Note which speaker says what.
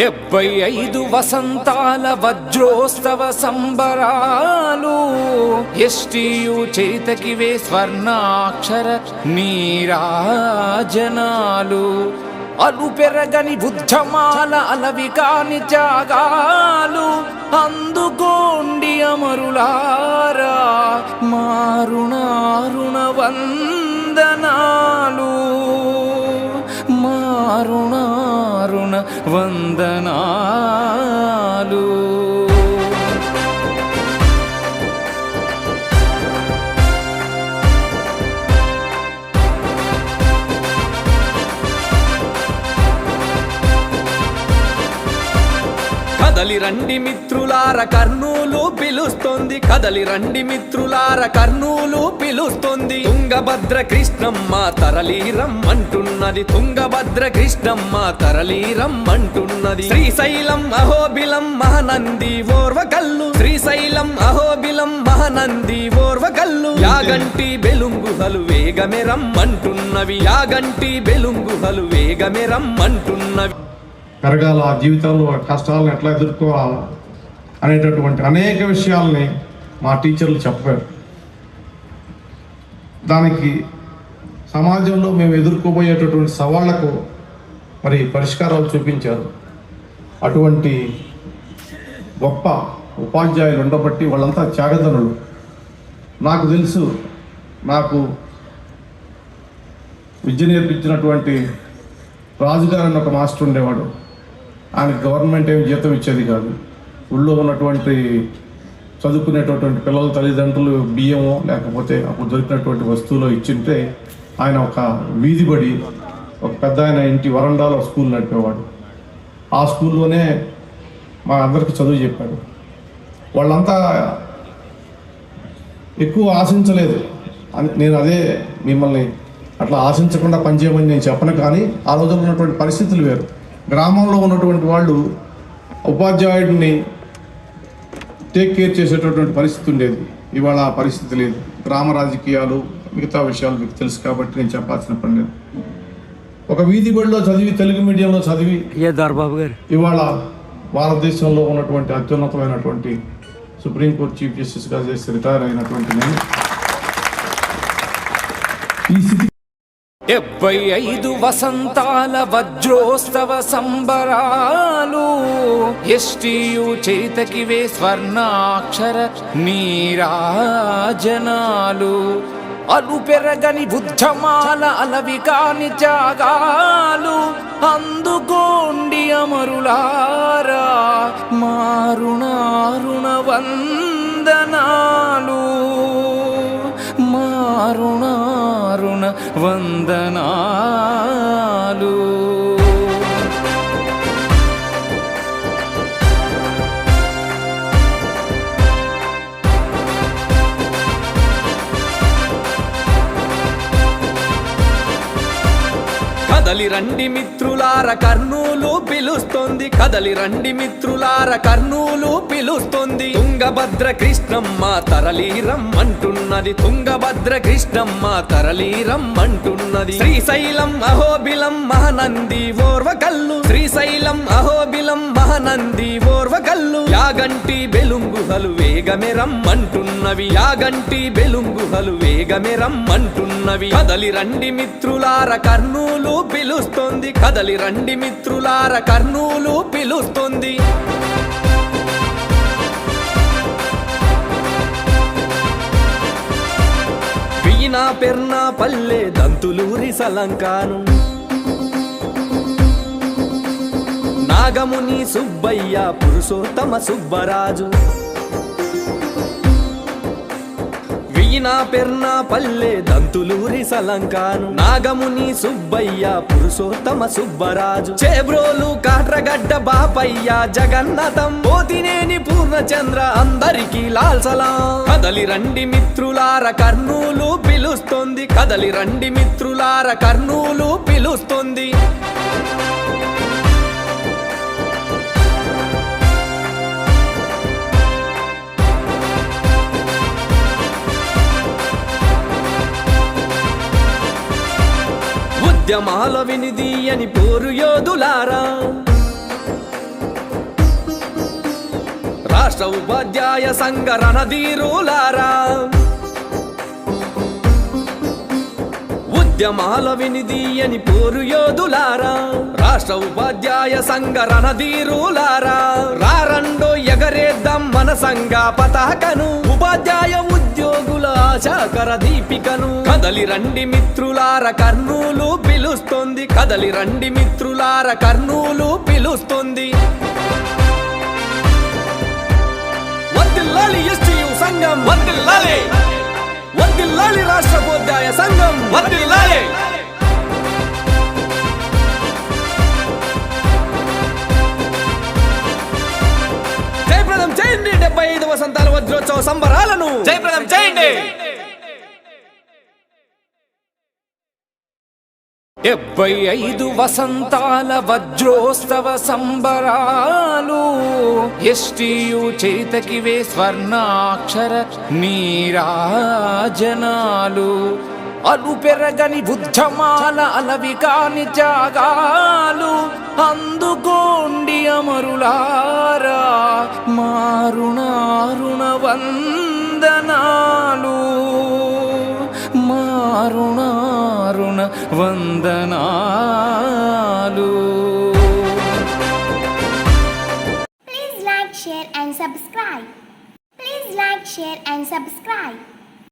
Speaker 1: డెబ్బై ఐదు వసంతాల వజ్రోత్సవ సంబరాలు ఎస్టియు చేతకివే స్వర్ణాక్షర నీరాజనాలు. అలు పెరగని బుద్ధమాల అలవి కాని త్యాగాలు అందుకోండి అమరులారా మారుణారుణ వందనాలు. మారుణ వందనాలు.
Speaker 2: కదలి రండి మిత్రులార కర్నూలు పిలుస్తోంది. కదలి రండి మిత్రులార కర్నూలు పిలుస్తోంది. తుంగభద్ర కృష్ణమ్మ తరలీరం అంటున్నది. తుంగభద్ర కృష్ణమ్మ తరలీరం అంటున్నది. శ్రీశైలం అహోబిలం మహనంది ఓర్వకల్లు. శ్రీశైలం అహోబిలం మహనంది ఓర్వకల్లు. యాగంటి బెలుంగుహలు వేగమెరం అంటున్నవి. యాగంటి బెలుంగుహలు వేగమెరం అంటున్నవి.
Speaker 3: పెరగాల జీవితంలో ఆ కష్టాలను ఎట్లా ఎదుర్కోవాలా అనేటటువంటి అనేక విషయాల్ని మా టీచర్లు చెప్పారు. దానికి సమాజంలో మేము ఎదుర్కోబోయేటటువంటి సవాళ్ళకు మరి పరిష్కారాలు చూపించారు. అటువంటి గొప్ప ఉపాధ్యాయులు ఉండబట్టి వాళ్ళంతా త్యాగదనులు నాకు తెలుసు నాకు విద్య నేర్పించినటువంటి రాజుగారు అని ఒక మాస్టర్ ఉండేవాడు. ఆయన గవర్నమెంట్ ఏమి జీతం ఇచ్చేది కాదు. ఊళ్ళో ఉన్నటువంటి చదువుకునేటటువంటి పిల్లల తల్లిదండ్రులు బియ్యమో లేకపోతే అప్పుడు దొరికినటువంటి వస్తువులు ఇచ్చింటే ఆయన ఒక వీధిబడి ఒక పెద్ద ఆయన ఇంటి వరండాలో స్కూల్ నడిపేవాడు. ఆ స్కూల్లోనే మా అందరికీ చదువు చెప్పాడు. వాళ్ళంతా ఎక్కువ ఆశించలేదు. అని- నేను అదే మిమ్మల్ని అట్లా ఆశించకుండా పనిచేయమని నేను చెప్పను కానీ ఆ రోజుల్లో ఉన్నటువంటి పరిస్థితులు వేరు. గ్రామంలో ఉన్నటువంటి వాళ్ళు ఉపాధ్యాయుడిని టేక్ కేర్ చేసేటటువంటి పరిస్థితి ఉండేది. ఇవాళ ఆ పరిస్థితి లేదు. గ్రామ రాజకీయాలు మిగతా విషయాలు మీకు తెలుసు కాబట్టి నేను చెప్పాల్సిన పని లేదు. ఒక వీధి బడిలో చదివి తెలుగు మీడియంలో చదివి
Speaker 4: దొరబాబు గారు?
Speaker 3: ఇవాళ భారతదేశంలో ఉన్నటువంటి అత్యున్నతమైనటువంటి సుప్రీంకోర్టు చీఫ్ జస్టిస్గా చేసి రిటైర్ అయినటువంటి నేను. ఈ స్థితి
Speaker 1: డెబ్బై ఐదు వసంతాల వజ్రోత్సవ సంబరాలు ఎస్టియు చేతకివే స్వర్ణాక్షర నీరాజనాలు. అలు పెరగని బుద్ధమాల అలవి కాని త్యాగాలు అందుకోండి అమరులారా మారుణారుణ వందనాలు. మారుణ వందనాలు.
Speaker 2: కదలి రండి మిత్రులార కర్నూలు పిలుస్తోంది. కదలి రండి మిత్రులార కర్నూలు పిలుస్తోంది. తుంగభద్ర కృష్ణమ్మ తరలీరం అంటున్నది. తుంగభద్ర కృష్ణమ్మ తరలీరం అంటున్నది. శ్రీశైలం అహోబిలం మహనంది ఓర్వకల్లు. శ్రీశైలం అహోబిలం మహనంది ఓర్వకల్లు. యాగంటి బెలుంగుహలు వేగమెరం అంటున్నవి. యాగంటి బెలుంగుహలు వేగమెరం అంటున్నవి. కదలి రండి మిత్రులార కర్నూలు పిలు పిలుస్తుంది. కదలి రండి మిత్రులార కర్నూలు పిలుస్తోంది. వీణా పెర్నా పల్లె దంతులూరి సలంకాను. నాగముని సుబ్బయ్య పురుషోత్తమ సుబ్బరాజు. వీణా పెర్న పల్లె దంతులూరి సలంకాను. నాగముని సుబ్బయ్య పురుషోత్తమ సుబ్బరాజు. చేబ్రోలు కాట్రగడ్డ బాపయ్య జగన్నాథం. పోతినేని పూర్ణచంద్ర అందరికీ లాల్ సలాం. కదలి రండి మిత్రులార కర్నూలు పిలుస్తోంది. కదలి రండి మిత్రులార కర్నూలు పిలుస్తోంది. పద్యమాల వినిది అని పోరు యోధులారా. రాష్ట్ర ఉపాధ్యాయ సంఘ రణధీరులారా. ఉద్యమాల వినిది అని పోరు యోధులారా. రాష్ట్ర ఉపాధ్యాయ సంఘ రణధీరులారా. రారండో ఎగరేద్దాం మన సంఘ పతాకను ఉపాధ్యాయ ఉద్యోగ ఆశాకర దీపికను. కదలి రండి మిత్రులార కర్నూలు పిలుస్తుంది. కదలి రండి మిత్రులార కర్నూలు పిలుస్తుంది. వర్దిల్లాలి ఎస్టీయు సంఘం. వర్దిల్లాలి వర్దిల్లాలి రాష్ట్రోపాధ్యాయ సంఘం. వర్దిల్లాలి జయప్రదం చేయండి డెబ్బై ఐదు వసంతాల వజ్రోత్సవ సంబరాలను.
Speaker 1: జయప్రదం చేయండి. డెబ్బై ఐదు వసంతాల వజ్రోత్సవ సంబరాలు ఎస్టియు చేతకివే స్వర్ణాక్షర నీరాజనాలు. అలు పెరగని బుద్ధమాల అలవి కాని త్యాగాలు అందుకోండి అమరులారా మారుణారుణ వందనాలు. దారుణ వందనాలు
Speaker 4: please like share and subscribe please like share and subscribe